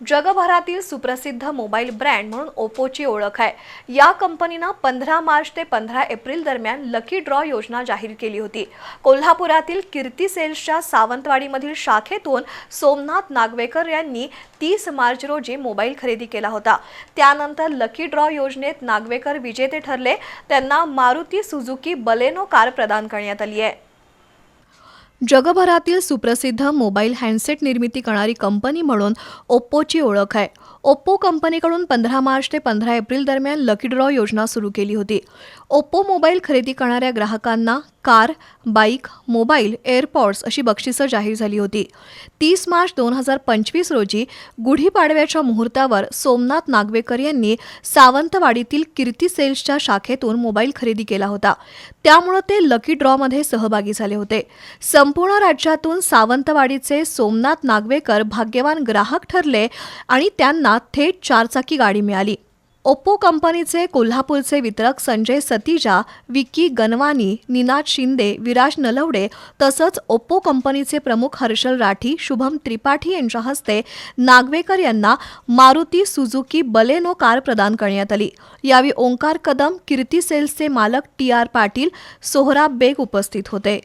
जगभरातील सुप्रसिद्ध mobile brand म्हणून ओप्पोची ओळख आहे. या कंपनीनं पंधरा मार्च ते पंधरा एप्रिल दरम्यान लकी ड्रॉ योजना जाहीर केली होती. कोल्हापुरातील कीर्ती सेल्सच्या सावंतवाडीमधील शाखेतून सोमनाथ नागवेकर यांनी तीस मार्च रोजी मोबाईल खरेदी केला होता. त्यानंतर लकी ड्रॉ योजनेत नागवेकर विजेते ठरले. त्यांना मारुती सुझुकी बलेनो कार प्रदान करण्यात आली आहे. जगभरातील सुप्रसिद्ध मोबाईल हँडसेट निर्मिती करणारी कंपनी म्हणून ओप्पोची ओळख आहे. ओप्पो कंपनीकडून पंधरा मार्च ते पंधरा एप्रिल दरम्यान लकी ड्रॉ योजना सुरू केली होती. ओप्पो मोबाईल खरेदी करणाऱ्या ग्राहकांना कार बाईक मोबाईल एअरपॉड्स अशी बक्षिसं जाहीर झाली होती. तीस मार्च दोन हजार पंचवीस रोजी गुढीपाडव्याच्या मुहूर्तावर सोमनाथ नागवेकर यांनी सावंतवाडीतील कीर्ती सेल्सच्या शाखेतून मोबाईल खरेदी केला होता. त्यामुळं ते लकी ड्रॉमध्ये सहभागी झाले होते. संपूर्ण राज्यातून सावंतवाडीचे सोमनाथ नागवेकर भाग्यवान ग्राहक ठरले आणि त्यांना थेट चारचाकी गाडी मिळाली. ओप्पो कंपनीचे कोल्हापूरचे वितरक संजय सतीजा विक्की गनवानी निनाद शिंदे विराज नलवडे तसंच ओप्पो कंपनीचे प्रमुख हर्षल राठी शुभम त्रिपाठी यांच्या हस्ते नागवेकर यांना मारुती सुझुकी बलेनो कार प्रदान करण्यात आली. यावेळी ओंकार कदम कीर्ती सेल्सचे मालक टी आर पाटील सोहराब बेग उपस्थित होते.